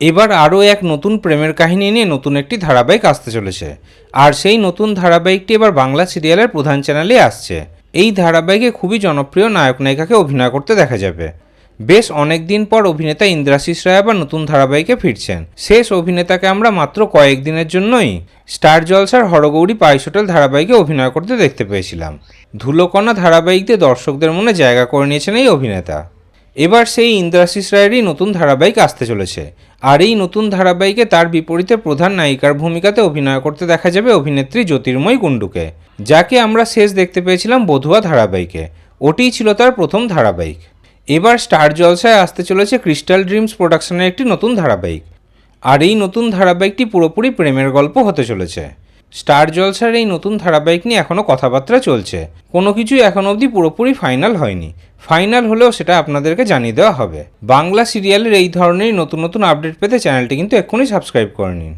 এবার আরও এক নতুন প্রেমের কাহিনী নিয়ে নতুন একটি ধারাবাহিক আসতে চলেছে। আর সেই নতুন ধারাবাহিকটি এবার বাংলা সিরিয়ালের প্রধান চ্যানেলে আসছে। এই ধারাবাহিকে খুবই জনপ্রিয় নায়ক নায়িকাকে অভিনয় করতে দেখা যাবে। বেশ অনেক দিন পর অভিনেতা ইন্দ্রাশিস রায় আবার নতুন ধারাবাহিকে ফিরছেন। শেষ অভিনেতাকে আমরা মাত্র কয়েকদিনের জন্যই স্টার জলসার হরগৌরী পাইস হোটেল ধারাবাহিকে অভিনয় করতে দেখতে পেয়েছিলাম। ধুলোকণা ধারাবাহিকতে দর্শকদের মনে জায়গা করে নিয়েছেন এই অভিনেতা। এবার সেই ইন্দ্রাশিস রায়েরই নতুন ধারাবাহিক আসতে চলেছে। আর এই নতুন ধারাবাহিকে তার বিপরীতে প্রধান নায়িকার ভূমিকাতে অভিনয় করতে দেখা যাবে অভিনেত্রী জ্যোতির্ময়ী কুণ্ডুকে যাকে আমরা শেষ দেখতে পেয়েছিলাম বধুয়া ধারাবাহিকে। ওটিই ছিল তার প্রথম ধারাবাহিক। এবার স্টার জলসায় আসতে চলেছে ক্রিস্টাল ড্রিমস প্রোডাকশনের একটি নতুন ধারাবাহিক। আর এই নতুন ধারাবাহিকটি পুরোপুরি প্রেমের গল্প হতে চলেছে। স্টার জলসার এই নতুন ধারাবাহিক নিয়ে এখনও কথাবার্তা চলছে। কোনো কিছুই এখন অবধি পুরোপুরি ফাইনাল হয়নি। ফাইনাল হলেও সেটা আপনাদেরকে জানিয়ে দেওয়া হবে। বাংলা সিরিয়ালের এই ধরনের নতুন নতুন আপডেট পেতে চ্যানেলটি কিন্তু এক্ষুনি সাবস্ক্রাইব করে নিন।